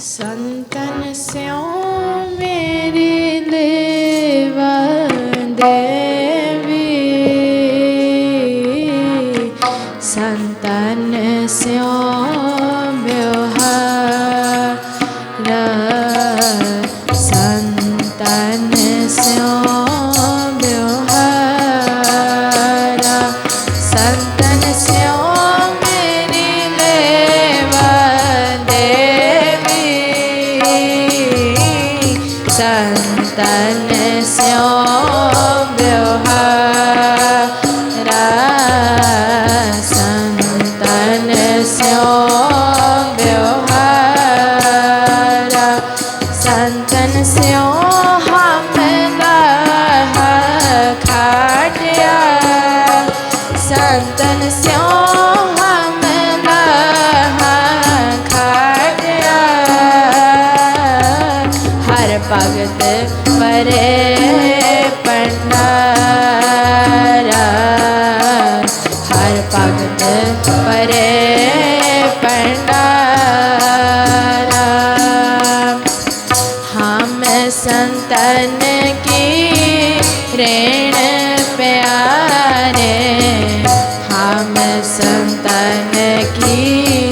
ਸੰਤਨ ਸਿਉ ਮੇਰੀ ਲੇਵਾ ਦੇਵੀ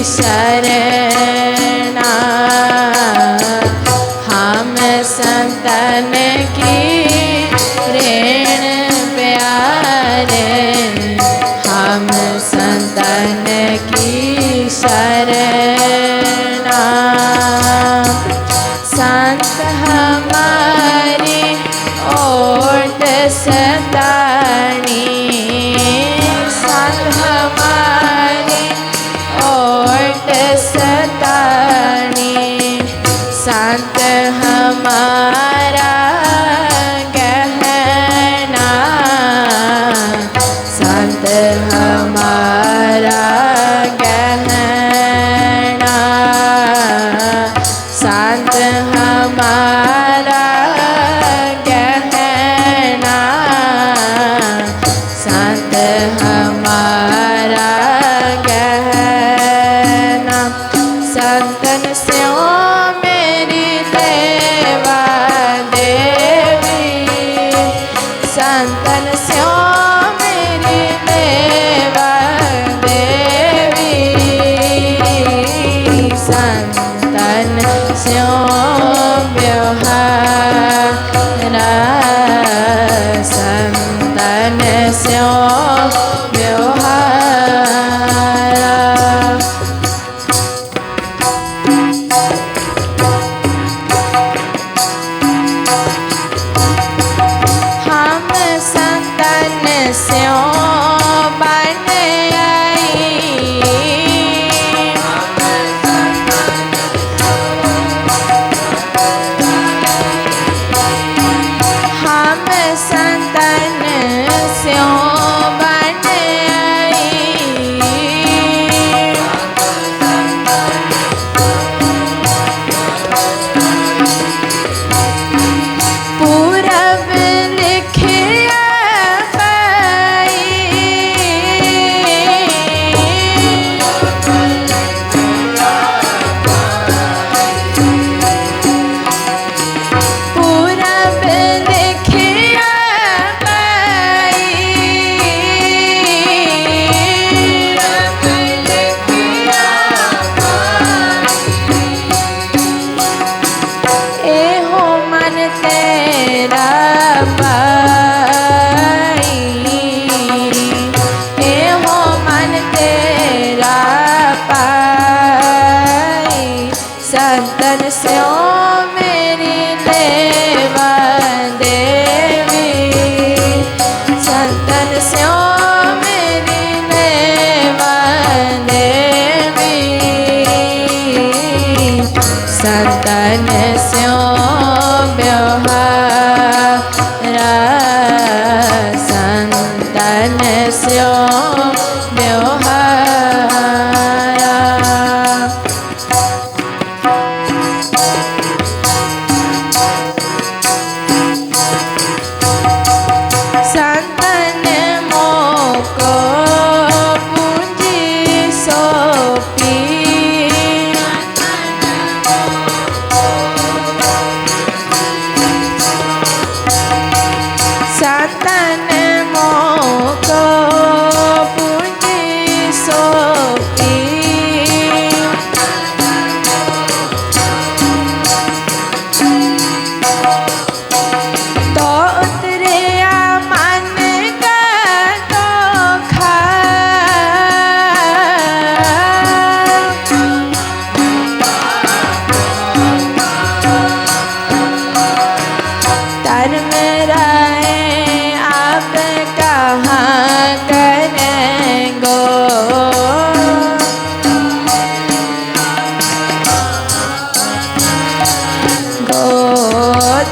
sad.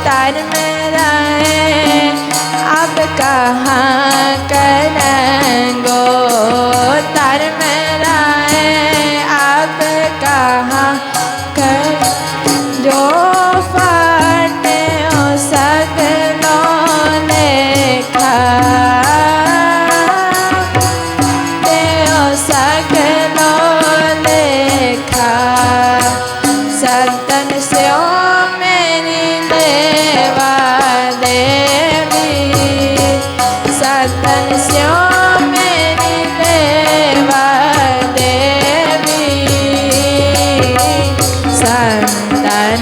तार मेरा है अब कहाँ करा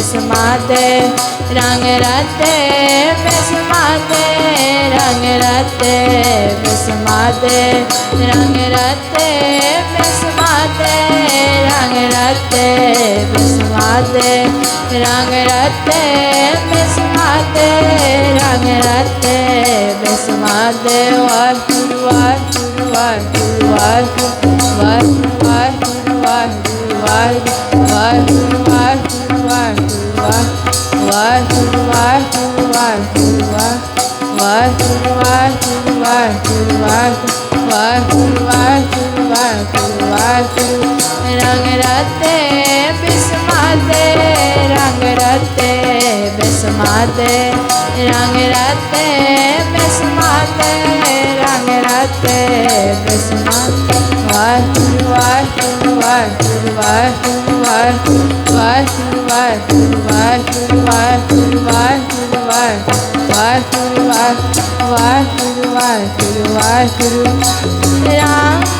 बेसमाते रंग रते बेसमाते रंग रते बेसमाते रंग रते बेसमाते रंग रते बेसमाते रंग रते बेसमाते रंग रते बेसमाते वार वार वार वार वार वार वार वार वार ਵਾਹਿਗੁਰੂ ਵਾਹਿਗੁਰੂ ਵਾਹਿਗੁਰੂ ਵਾਹਿਗੁਰੂ ਵਾਹਿਗੁਰੂ ਵਾਹਿਗੁਰੂ ਵਾਹਿਗੁਰੂ ਵਾਹਿਗੁਰੂ ਵਾਹਿਗੁਰੂ ਵਾਹਿਗੁਰੂ ਰੰਗ ਰਤੇ ਬਿਸਮਾਤੇ ਰੰਗ ਰਤੇ ਬਿਸਮਾਤੇ ਰੰਗ ਰਤੇ ਬਿਸਮਾਤੇ ਰੰਗ ਰਤੇ ਬਿਸਮਾਤੇ ਵਾਹਿਗੁਰੂ ਵਾਹਿਗੁਰੂ ਵਾਹਿਗੁਰੂ ਵਾਹਿਗੁਰੂ ਵਾਹਿਗੁਰੂ ਵਾਹਿਗੁਰੂ ਵਾਹਿਗੁਰੂ ਵਾਹਿਗੁਰੂ ਵਾਹਿਗੁਰੂ ਵਾਹਿਗੁਰੂ ਵਾਹਿਗੁਰੂ ਵਾਹਿਗੁਰੂ ਵਾਹਿਗੁਰੂ ਵਾਹਿਗੁਰੂ ਰਾਮ